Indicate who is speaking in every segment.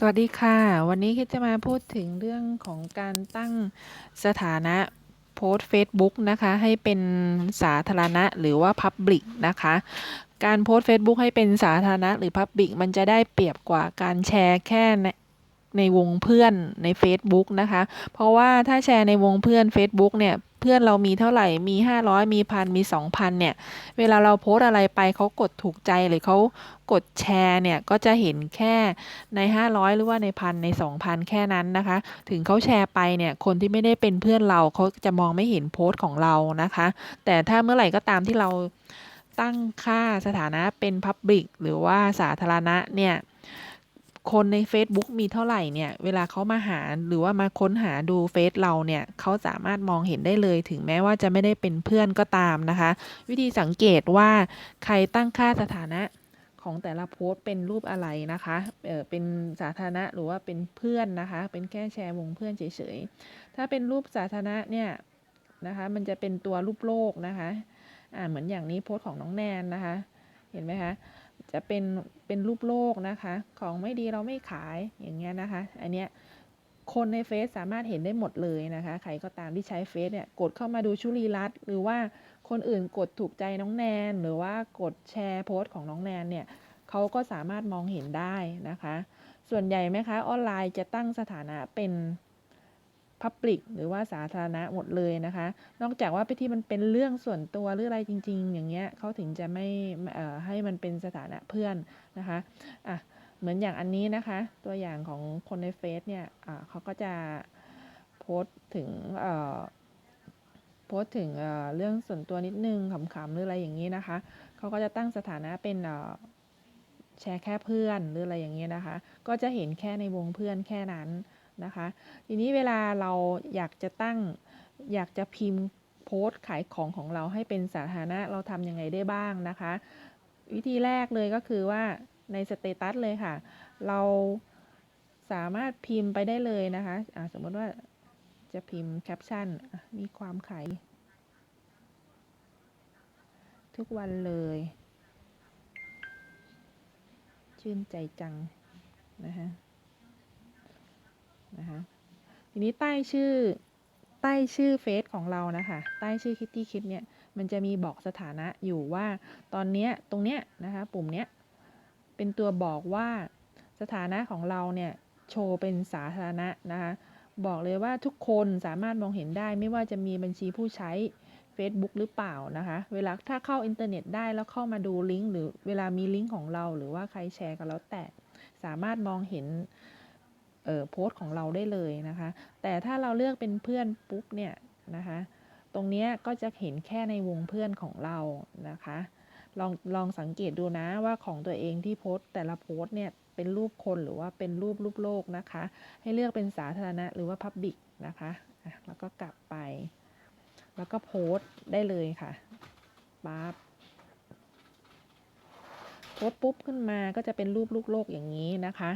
Speaker 1: สวัสดีค่ะ วันนี้คิดจะมาพูดถึงเรื่องของการตั้งสถานะโพสต์ Facebook นะคะ ให้เป็นสาธารณะหรือว่า Public นะคะ การโพสต์ Facebook ให้เป็นสาธารณะหรือ Public มันจะได้เปรียบกว่าการแชร์แค่ในในวงเพื่อนใน Facebook นะคะ เพราะว่าถ้าแชร์ในวงเพื่อน Facebook เนี่ย เพื่อนเรามีเท่าไหร่มี 500 มีพันมี 2,000 เนี่ย เวลาเราโพสอะไรไปเขากดถูกใจหรือเขากดแชร์เนี่ย ก็จะเห็นแค่ใน 500 หรือว่าในพันใน 2,000 แค่นั้นนะคะ ถึงเขาแชร์ไปเนี่ย คนที่ไม่ได้เป็นเพื่อนเราเขาจะมองไม่เห็นโพสต์ของเรานะคะ แต่ถ้าเมื่อไหร่ก็ตามที่เราตั้งค่าสถานะเป็น Public หรือว่าสาธารณะเนี่ย คนใน Facebook มีเท่าไหร่เนี่ย เวลาเขามาหาหรือว่ามาค้นหาดูเฟซเราเนี่ยเขาสามารถมองเห็นได้เลย ถึงแม้ว่าจะไม่ได้เป็นเพื่อนก็ตามนะคะ วิธีสังเกตว่าใครตั้งค่าสถานะของแต่ละโพสต์เป็นรูปอะไรนะคะเออเป็นสาธารณะหรือว่าเป็นเพื่อนนะคะ เป็นแค่แชร์วงเพื่อนเฉยๆ ถ้าเป็นรูปสาธารณะเนี่ยนะคะ มันจะเป็นตัวรูปโลกนะคะ อ่าเหมือนอย่างนี้โพสต์ของน้องแนนนะคะ เห็นไหมคะ จะเป็นเป็นรูปโลกนะคะ ของไม่ดีเราไม่ขายอย่างเงี้ยนะคะ อันเนี้ยคนในเฟซสามารถเห็นได้หมดเลยนะคะ ใครก็ตามที่ใช้เฟซเนี่ยกดเข้ามาดูชุลีรัตหรือว่าคนอื่นกดถูกใจน้องแนน หรือว่ากดแชร์โพสต์ของน้องแนนเนี่ยเขาก็สามารถมองเห็นได้นะคะ ส่วนใหญ่ไหมคะออนไลน์จะตั้งสถานะเป็น Public หรือว่าสาธารณะหมดเลยนะคะ นอกจากว่าไปที่มันเป็นเรื่องส่วนตัวหรืออะไรจริง ๆ อย่างเงี้ยเขาถึงจะไม่เอ่อให้มันเป็นสถานะเพื่อนนะคะอะเหมือนอย่างอันนี้นะคะ ตัวอย่างของคนในเฟซเนี่ยอ่าเขาก็จะโพสถึงเอ่อโพสถึงเเรื่องส่วนตัวนิดนึงขำๆหรืออะไรอย่างนี้นะคะเขาก็จะตั้งสถานะเป็นแชร์แค่เพื่อนหรืออะไรอย่างเงี้ยนะคะ ก็จะเห็นแค่ในวงเพื่อนแค่นั้น นะคะ ทีนี้เวลาเราอยากจะตั้งอยากจะพิมพ์โพสต์ขายของของเราให้เป็นสาธารณะเราทำยังไงได้บ้างนะคะ วิธีแรกเลยก็คือว่าในสเตตัสเลยค่ะ เราสามารถพิมพ์ไปได้เลยนะคะะสมมติว่าจะพิมพ์แคปชั่นมีความขายทุกวันเลย ชื่นใจจังนะคะ นะคะทีนี้ใต้ชื่อใต้ชื่อเฟซของเรานะคะใต้ชื่อคิตตี้คิดเนี่ยมันจะมีบอกสถานะอยู่ว่าตอนนี้ตรงเนี้ยนะคะปุ่มเนี้ยเป็นตัวบอกว่าสถานะของเราเนี่ยโชว์เป็นสาธารณะนะคะบอกเลยว่าทุกคนสามารถมองเห็นได้ ไม่ว่าจะมีบัญชีผู้ใช้ Facebook หรือเปล่านะคะ เวลาถ้าเข้าอินเทอร์เน็ตได้แล้วเข้ามาดูลิงก์หรือเวลามีลิงก์ของเราหรือว่าใครแชร์กันแล้วแต่สามารถมองเห็น โพสต์ของเราได้เลยนะคะ แต่ถ้าเราเลือกเป็นเพื่อนปุ๊บเนี่ยนะคะ ตรงนี้ก็จะเห็นแค่ในวงเพื่อนของเรานะคะ ลองลองสังเกตดูนะว่าของตัวเองที่โพสต์แต่ละโพสต์เนี่ยเป็นรูปคนหรือว่าเป็นรูปรูปโลกนะคะ ให้เลือกเป็นสาธารณะหรือว่าพับบิกนะคะแล้วก็กลับไป แล้วก็โพสต์ได้เลยค่ะปั๊บโพสต์ปุ๊บขึ้นมาก็จะเป็นรูปลูกโลกอย่างนี้นะคะ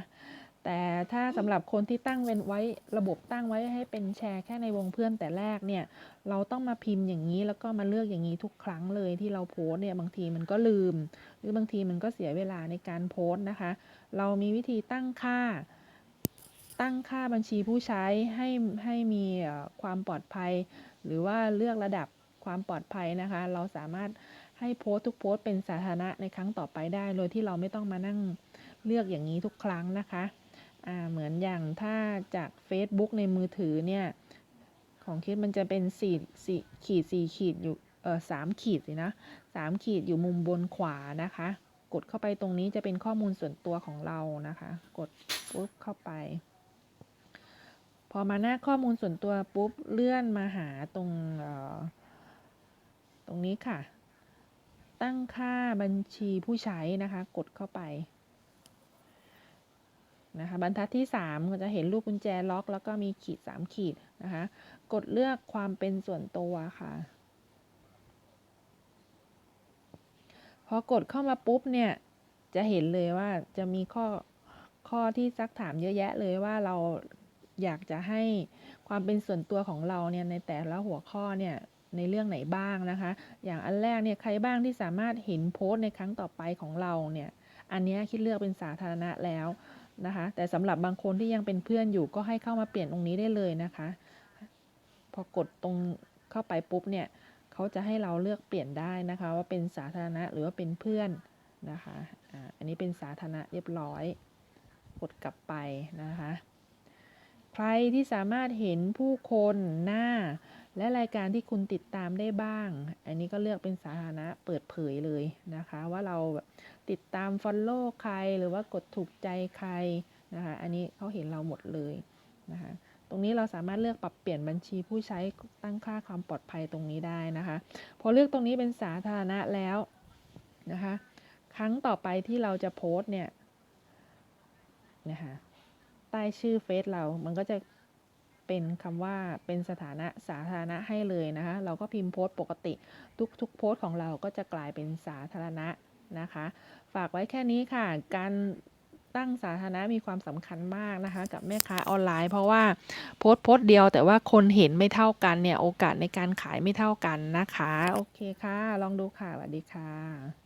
Speaker 1: แต่ถ้าสำหรับคนที่ตั้งเป็นไว้ระบบตั้งไว้ให้เป็นแชร์แค่ในวงเพื่อนแต่แรกเนี่ย เราต้องมาพิมพ์อย่างนี้แล้วก็มาเลือกอย่างนี้ทุกครั้งเลยที่เราโพสเนี่ยบางทีมันก็ลืม หรือบางทีมันก็เสียเวลาในการโพสนะคะ เรามีวิธีตั้งค่า ตั้งค่าบัญชีผู้ใช้ให้ให้มีความปลอดภัย หรือว่าเลือกระดับความปลอดภัยนะคะ เราสามารถให้โพสทุกโพสเป็นสาธารณะในครั้งต่อไปได้โดยที่เราไม่ต้องมานั่งเลือกอย่างนี้ทุกครั้งนะคะ เหมือนอย่างถ้าจาก Facebook ในมือถือเนี่ย ของคิดมันจะเป็นสี่สี่ขีดสี่ขีดอยู่เออสามขีดสินะสามขีดอยู่มุมบนขวานะคะ กดเข้าไปตรงนี้จะเป็นข้อมูลส่วนตัวของเรานะคะ กดปุ๊บเข้าไป พอมาหน้าข้อมูลส่วนตัวปุ๊บเลื่อนมาหาตรงตรงนี้ค่ะ ตั้งค่าบัญชีผู้ใช้นะคะ กดเข้าไป นะคะบรรทัดที่ 3 ก็จะเห็นรูปกุญแจล็อก แล้วก็มีขีด 3 ขีดนะคะกดเลือกความเป็นส่วนตัวค่ะพอกดเข้ามาปุ๊บเนี่ยจะเห็นเลยว่าจะมีข้อข้อที่ซักถามเยอะแยะเลยว่าเราอยากจะให้ความเป็นส่วนตัวของเราเนี่ยในแต่ละหัวข้อเนี่ยในเรื่องไหนบ้างนะคะ อย่างอันแรกเนี่ยใครบ้างที่สามารถเห็นโพสต์ในครั้งต่อไปของเราเนี่ย อันนี้คิดเลือกเป็นสาธารณะแล้ว นะคะ แต่สำหรับบางคนที่ยังเป็นเพื่อนอยู่ก็ให้เข้ามาเปลี่ยนตรงนี้ได้เลยนะคะ พอกดตรงเข้าไปปุ๊บเนี่ยเขาจะให้เราเลือกเปลี่ยนได้นะคะ ว่าเป็นสาธารณะหรือว่าเป็นเพื่อนนะคะอันนี้เป็นสาธารณะเรียบร้อย กดกลับไปนะคะ ใครที่สามารถเห็นผู้คนหน้า และรายการที่คุณติดตามได้บ้าง อันนี้ก็เลือกเป็นสาธารณะเปิดเผยเลยนะคะ ว่าเราติดตาม Follow ใครหรือว่ากดถูกใจใครนะคะ อันนี้เขาเห็นเราหมดเลยนะคะ ตรงนี้เราสามารถเลือกปรับเปลี่ยนบัญชีผู้ใช้ตั้งค่าความปลอดภัยตรงนี้ได้นะคะ พอเลือกตรงนี้เป็นสาธารณะแล้วนะคะ ครั้งต่อไปที่เราจะโพสต์เนี่ยนะคะใต้ชื่อเฟซเรา มันก็จะ เป็นคำว่าเป็นสถานะสาธารณะให้เลยนะคะเราก็พิมพ์โพสต์ปกติ ทุกทุกโพสต์ของเราก็จะกลายเป็นสาธารณะนะคะ ฝากไว้แค่นี้ค่ะ การตั้งสาธารณะมีความสำคัญมากนะคะ กับแม่ค้าออนไลน์ เพราะว่าโพสต์โพสต์เดียวแต่ว่าคนเห็นไม่เท่ากันเนี่ยโอกาสในการขายไม่เท่ากันนะคะ โอเคค่ะ ลองดูค่ะสวัสดีค่ะ